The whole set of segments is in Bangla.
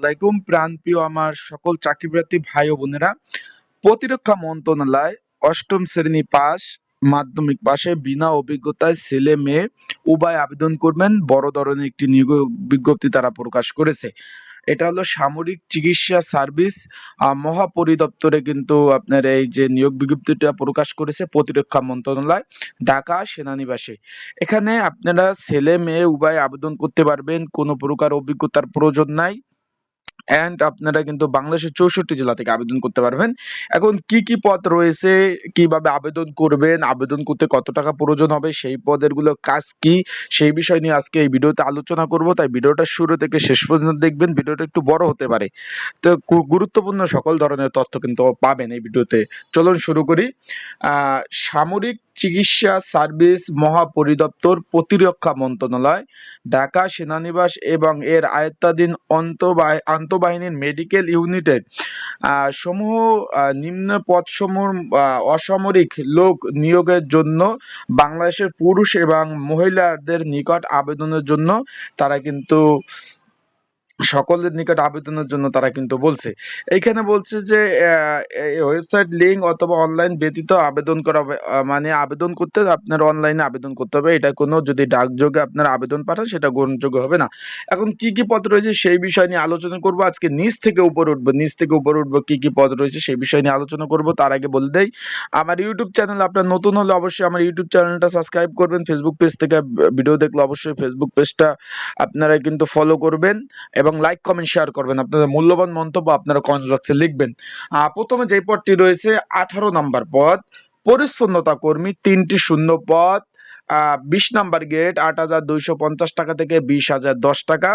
আলাইকুম প্রাণপ্রিয় আমার সকল চাকরিপ্রার্থী ভাই ও বোনেরা। প্রতিরক্ষা মন্ত্রণালয় অষ্টম শ্রেণি পাস মাধ্যমিক পাশে বিনা অভিজ্ঞতায় ছেলে মেয়ে উভয় আবেদন করবেন। বড় ধরনের একটি নিয়োগ বিজ্ঞপ্তি তারা প্রকাশ করেছে। এটা হলো সামরিক চিকিৎসা সার্ভিস। মহাপরিদপ্তরে কিন্তু আপনার এই যে নিয়োগ বিজ্ঞপ্তিটা প্রকাশ করেছে প্রতিরক্ষা মন্ত্রণালয়, ঢাকা সেনানিবাসে। এখানে আপনারা ছেলে মেয়ে উভয় আবেদন করতে পারবেন। কোনো প্রকার অভিজ্ঞতার প্রয়োজন নাই। অ্যান্ড আপনারা কিন্তু বাংলাদেশের চৌষট্টি জেলা থেকে আবেদন করতে পারবেন। এখন কি কি পদ রয়েছে? কীভাবে আবেদন করবেন? আবেদন করতে কত টাকা প্রয়োজন হবে? সেই পদেরগুলো কাজ কি? সেই বিষয় নিয়ে আজকে এই ভিডিওতে আলোচনা করব। তাই ভিডিওটা শুরু থেকে শেষ পর্যন্ত দেখবেন। ভিডিওটা একটু বড় হতে পারে। তো গুরুত্বপূর্ণ সকল ধরনের তথ্য কিন্তু পাবেন এই ভিডিওতে। চলুন শুরু করি। সামরিক চিকিৎসা সার্ভিস মহাপরিদপ্তর প্রতিরক্ষা মন্ত্রণালয়, ঢাকা সেনানিবাস এবং এর আয়ত্তাধীন আন্তঃবাহিনীর মেডিকেল ইউনিটের সমূহ নিম্ন পদসমূহ অসামরিক লোক নিয়োগের জন্য বাংলাদেশের পুরুষ এবং মহিলাদের নিকট আবেদনের জন্য তারা কিন্তু সকলের নিকট আবেদনের জন্য তারা কিন্তু বলছে। এইখানে বলছে যে ওয়েবসাইট লিঙ্ক অথবা অনলাইন ব্যতীত আবেদন করা মানে আবেদন করতে আপনার অনলাইনে আবেদন করতে হবে। এটা কোনো যদি ডাকযোগে আপনার আবেদন পাঠান, সেটা গ্রহণযোগ্য হবে না। এখন কি কি পদ রয়েছে সেই বিষয় নিয়ে আলোচনা করব। আজকে নিচ থেকে উপরে উঠবো। নিচ থেকে উপরে উঠবো, কি কি পদ রয়েছে সেই বিষয় নিয়ে আলোচনা করব। তার আগে বলে দেই, আমার ইউটিউব চ্যানেল আপনার নতুন হলে অবশ্যই আমার ইউটিউব চ্যানেলটা সাবস্ক্রাইব করবেন। ফেসবুক পেজ থেকে ভিডিও দেখলে অবশ্যই ফেসবুক পেজটা আপনারা কিন্তু ফলো করবেন এবং লাইক কমেন্ট শেয়ার করবেন। আপনাদের মূল্যবান মন্তব্য আপনারা কমেন্ট বক্সে লিখবেন। প্রথমে যে পদটি রয়েছে, আঠারো নম্বর পদ, পরিচ্ছন্নতা কর্মী তিনটি শূন্য পদ বিশ নাম্বার গেট আট হাজার দুইশো পঞ্চাশ টাকা থেকে বিশ হাজার দশ টাকা।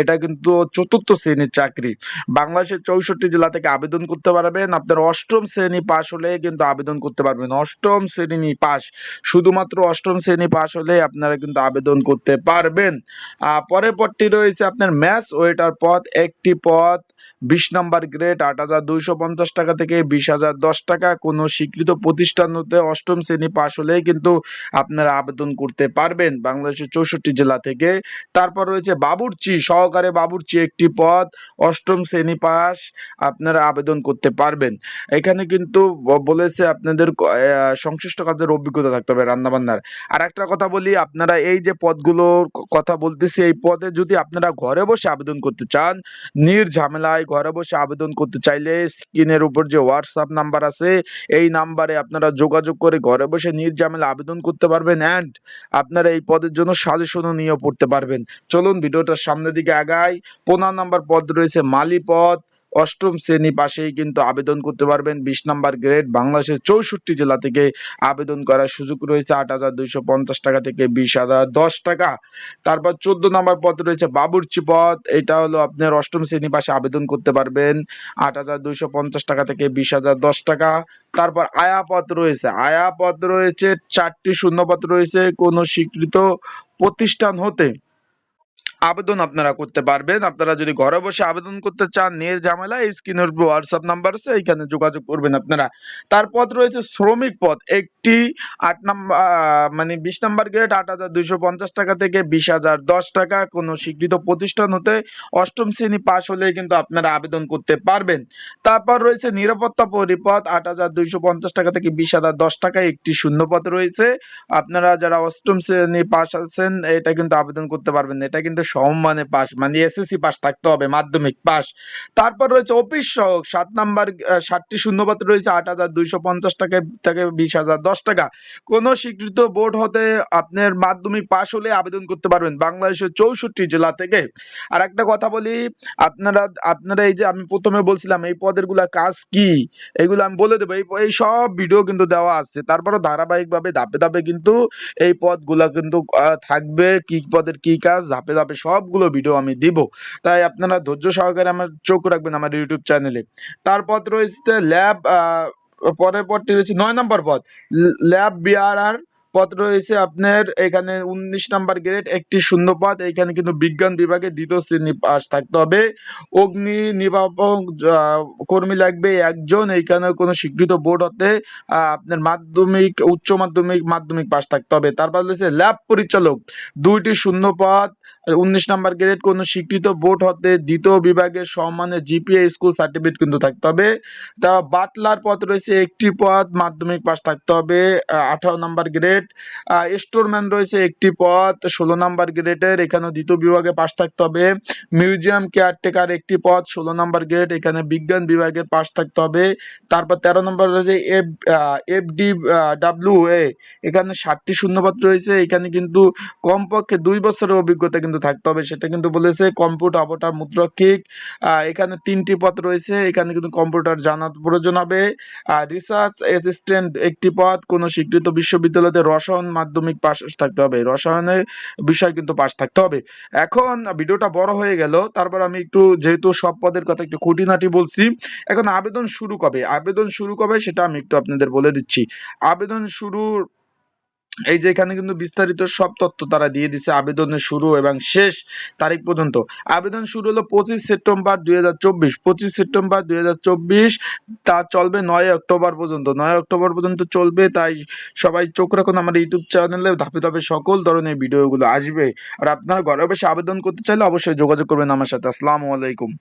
এটা কিন্তু চতুর্থ শ্রেণির চাকরি। বাংলাদেশের চৌষট্টি জেলা থেকে আবেদন করতে পারবেন। আপনার অষ্টম শ্রেণি পাশ হলে কিন্তু আবেদন করতে পারবেন। অষ্টম শ্রেণি পাশ। শুধুমাত্র অষ্টম শ্রেণি পাশ হলে আপনারা কিন্তু আবেদন করতে পারবেন। পরের পদটি রয়েছে আপনার ম্যাথ ওয়েটার পদ। একটি পদ, বিশ নাম্বার গ্রেড আট হাজার দুইশো পঞ্চাশ টাকা থেকে বিশ হাজার দশ টাকা। কোনো স্বীকৃত প্রতিষ্ঠান হতে অষ্টম শ্রেণি পাশ হলেই কিন্তু আপনারা আবেদন করতে পারবেন বাংলাদেশের চৌষট্টি জেলা থেকে। তারপর রয়েছে বাবুর্চি, সহকারে বাবুর্চি একটি পদ, অষ্টম শ্রেণি পাস আপনারা আবেদন করতে পারবেন। এখানে কিন্তু বলেছে আপনাদের সংশ্লিষ্ট কাজের অভিজ্ঞতা থাকতে হবে রান্নাবান্নার। আর একটা কথা বলি, আপনারা এই যে পদগুলোর কথা বলতেছি, এই পদে যদি আপনারা ঘরে বসে আবেদন করতে চান নির্ঝামেলায় ঘরে বসে আবেদন করতে চাইলে স্ক্রিনের উপর যে হোয়াটসঅ্যাপ নাম্বার আছে, এই নাম্বারে আপনারা যোগাযোগ করে ঘরে বসে নির্ঝামেলা আবেদন করতে পারবেন। অ্যান্ড আপনারা এই পদের জন্য সাজেশনও পড়তে পারবেন। চলুন, ভিডিওটার সামনের দিকে আগাই। পনেরো নাম্বার পদ রয়েছে মালি পদ। অষ্টম শ্রেণি পাশেই কিন্তু আবেদন করতে পারবেন। বিশ নাম্বার গ্রেড বাংলাদেশের চৌষট্টি জেলা থেকে আবেদন করার সুযোগ রয়েছে আট হাজার দুইশো পঞ্চাশ টাকা থেকে বিশ হাজার দশ টাকা। তারপর চোদ্দ নম্বর পদ রয়েছে বাবুর্চি পদ। এটা হলো আপনার অষ্টম শ্রেণি পাশে আবেদন করতে পারবেন। আট হাজার দুইশো পঞ্চাশ টাকা থেকে বিশ হাজার দশ টাকা। তারপর আয়া পদ রয়েছে। আয়া পদ রয়েছে, চারটি শূন্য পদ রয়েছে। কোনো স্বীকৃত প্রতিষ্ঠান হতে আবেদন আপনারা করতে পারবেন। আপনারা যদি ঘরে বসে আবেদন করতে চান, নিয়ে ঝামেলা এই স্ক্রিনের হোয়াটসঅ্যাপ নাম্বার আছে, এইখানে যোগাযোগ করবেন আপনারা। তার পদ রয়েছে শ্রমিক পদ একটি আট নাম্বার মানে বিশ নাম্বার গেট আট হাজার দুইশো পঞ্চাশ টাকা থেকে বিশ হাজার দশ টাকা। কোনো স্বীকৃত প্রতিষ্ঠান হতে অষ্টম শ্রেণি পাশ হলে কিন্তু আপনারা আবেদন করতে পারবেন। তারপর রয়েছে নিরাপত্তা পরিপদ আট হাজার দুইশো পঞ্চাশ টাকা থেকে বিশ হাজার দশ টাকা একটি শূন্য পদ রয়েছে। আপনারা যারা অষ্টম শ্রেণি পাশ আছেন, এটা কিন্তু আবেদন করতে পারবেন এটা কিন্তু সম্মানে পাস মানে এসএসসি পাস থাকতে হবে, মাধ্যমিক পাস তারপর রয়েছে অফিস সহক সাত নাম্বার ষাটটি শূন্যপদ রয়েছে, আট হাজার দুইশো পঞ্চাশ টাকা থেকে বিশ হাজার দশ টাকা। কোন স্বীকৃত বোর্ড হতে আপনার মাধ্যমিক পাস হলে আবেদন করতে পারবেন, বাংলাদেশের চৌষট্টি জেলা থেকে। আর একটা কথা বলি, আপনারা আপনারা এই যে আমি প্রথমে বলছিলাম, এই পদেরগুলা কাজ কি? এগুলো আমি বলে দেবো, এই এই সব ভিডিও কিন্তু দেওয়া আছে। তারপরে ধারাবাহিকভাবে ধাপে ধাপে কিন্তু এই পদগুলা কিন্তু থাকবে, কি পদের কি কাজ, ধাপে ধাপে সবগুলো ভিডিও আমি দিব। তাই আপনারা ধৈর্য সহকারে আমার চোখ রাখবেন আমার ইউটিউব চ্যানেলে তারপর রয়েছে ল্যাব পরের পদটি রয়েছে নয় নম্বর পদ ল্যাব বিআরআর পদ রয়েছে আপনার এখানে উনিশ নাম্বার গ্রেড একটি শূন্য পদ এখানে কিন্তু বিজ্ঞান বিভাগে দ্বিতীয় শ্রেণি পাস থাকতে হবে। অগ্নি নির্বাপক আহ, কর্মী লাগবে একজন। এইখানে কোনো স্বীকৃত বোর্ড হতে আপনার মাধ্যমিক উচ্চ মাধ্যমিক মাধ্যমিক পাস থাকতে হবে। তারপর রয়েছে ল্যাব পরিচালক। দুইটি শূন্য পদ উনিশ নাম্বার গ্রেড কোনো স্বীকৃত বোর্ড হতে দ্বিতীয় বিভাগের সম্মানের জিপিএ স্কুল সার্টিফিকেট কিন্তু থাকতে হবে। তা বাটলার পদ রয়েছে একটি পদ মাধ্যমিক পাস থাকতে হবে আঠারো নাম্বার গ্রেড। স্টোরম্যান রয়েছে একটি পদ ষোলো নাম্বার গ্রেডের এখানে দ্বিতীয় বিভাগে পাস থাকতে হবে। মিউজিয়াম কেয়ারটেকার একটি পদ ষোলো নাম্বার গ্রেড, এখানে বিজ্ঞান বিভাগের পাস থাকতে হবে। তারপর তেরো নম্বর রয়েছে F F D W A এখানে ষাটটি শূন্যপদ রয়েছে। এখানে কিন্তু কমপক্ষে দুই বছরের অভিজ্ঞতা কিন্তু থাকতে হবে। সেটা কিন্তু বলেছে কম্পিউটার মুদ্রক্ষিক আহ, এখানে তিনটি পদ রয়েছে। এখানে কিন্তু কম্পিউটার জানার প্রয়োজন হবে। রিসার্চ অ্যাসিস্ট্যান্ট একটি পদ কোনো স্বীকৃত বিশ্ববিদ্যালয়তে রসায়ন মাধ্যমিক পাস থাকতে হবে। রসায়নের বিষয় কিন্তু পাস থাকতে হবে। এখন ভিডিওটা বড় হয়ে গেল। তারপর আমি একটু যেহেতু সব পদের কথা একটু খুঁটিনাটি বলছি এখন আবেদন শুরু কবে? আবেদন শুরু কবে? সেটা আমি একটু আপনাদের বলে দিচ্ছি। আবেদন শুরুর এই যে এখানে কিন্তু বিস্তারিত সব তথ্য তারা দিয়ে দিছে, আবেদনের শুরু এবং শেষ তারিখ পর্যন্ত। আবেদন শুরু হলো পঁচিশ সেপ্টেম্বর দুই হাজার চব্বিশ। পঁচিশ সেপ্টেম্বর দুই হাজার চব্বিশ, তা চলবে নয় অক্টোবর পর্যন্ত। নয় অক্টোবর পর্যন্ত চলবে, তাই সবাই চোখ রাখুন আমার ইউটিউব চ্যানেলে, ধাপে ধাপে সকল ধরনের ভিডিওগুলো আসবে। আর আপনারা ঘরে বসে আবেদন করতে চাইলে অবশ্যই যোগাযোগ করবেন আমার সাথে। আসসালামু আলাইকুম।